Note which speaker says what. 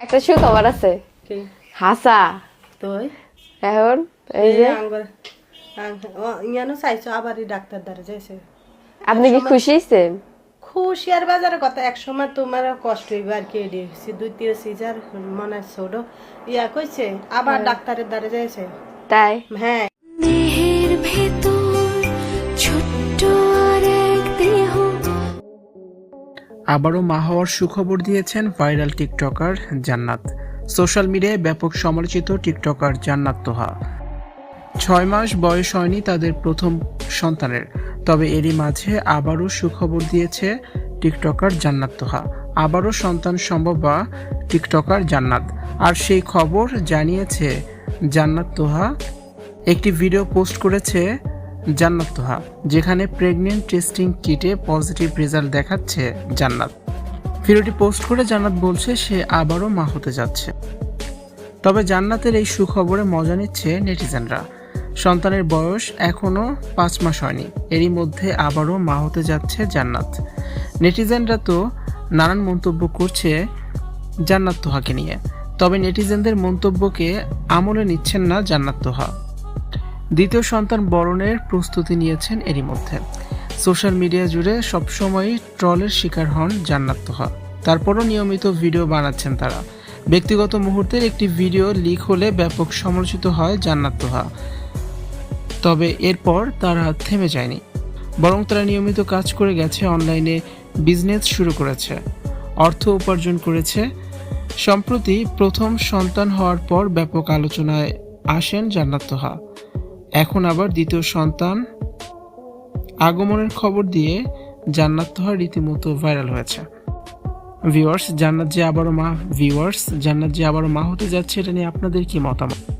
Speaker 1: একটা সুখবর আছে। হাসা।
Speaker 2: তুই?
Speaker 1: এখন এই যে
Speaker 2: ইয়ানো চাইছো আবারই ডাক্তার দ্বারা যাইছে।
Speaker 1: আপনি কি খুশি হয়েছেন
Speaker 2: খুশি আর বাজারে কথা এক সময় তোমার কষ্ট হইবে আর কি এডি হইছে। দুই তিন সিজার মনে ছোট। ইয়া কইছে আবার ডাক্তারের দ্বারা যাইছে।
Speaker 1: তাই?
Speaker 2: হ্যাঁ।
Speaker 3: আবারও মা হওয়ার সুখবর দিয়েছেন ভাইরাল টিকটকার জান্নাত। সোশ্যাল মিডিয়ায় ব্যাপক সমালোচিত টিকটকার জান্নাত তোহা। ছয় মাস বয়স হয়নি তাদের প্রথম সন্তানের, তবে এরই মাঝে আবারও সুখবর দিয়েছে টিকটকার জান্নাত তোহা। আবারও সন্তান সম্ভব বা টিকটকার জান্নাত। আর সেই খবর জানিয়েছে জান্নাত তোহা। একটি ভিডিও পোস্ট করেছে জান্নাত তোহা, যেখানে প্রেগনেন্ট টেস্টিং কিটে পজিটিভ রেজাল্ট দেখাচ্ছে জান্নাত। ভিডিওটি পোস্ট করে জান্নাত বলছে সে আবারও মা হতে যাচ্ছে। তবে জান্নাতের এই সুখবরে মজা নিচ্ছে নেটিজেনরা। সন্তানের বয়স এখনও পাঁচ মাস হয়নি, এরই মধ্যে আবারও মা হতে যাচ্ছে জান্নাত। নেটিজেনরা তো নানান মন্তব্য করছে জান্নাত তোহাকে নিয়ে, তবে নেটিজেনদের মন্তব্যকে আমলে নিচ্ছেন না জান্নাত তোহা। দ্বিতীয় সন্তান বরণের প্রস্তুতি নিয়েছেন এরই মধ্যে। সোশ্যাল মিডিয়া জুড়ে সবসময়ই ট্রলের শিকার হন জান্নাত তোহা। তারপরও নিয়মিত ভিডিও বানাচ্ছেন তারা। ব্যক্তিগত মুহূর্তের একটি ভিডিও লিক হলে ব্যাপক সমালোচিত হয় জান্নাত তোহা। তবে এরপর তারা থেমে যায়নি। বরং তারা নিয়মিত কাজ করে গেছে, অনলাইনে বিজনেস শুরু করেছে। অর্থ উপার্জন করেছে। সম্প্রতি প্রথম সন্তান হওয়ার পর ব্যাপক আলোচনায় আসেন জান্নাত তোহা। এখন আবার দ্বিতীয় সন্তান। আগমনের খবর দিয়ে জান্নাত তোহা রীতিমতো ভাইরাল হয়েছে। ভিওয়ার্স জান্নাত যে আবারও মা ভিওয়ার্স জান্নাত যে আবারও মা হতে যাচ্ছে, এটা নিয়ে আপনাদের কি মতামত?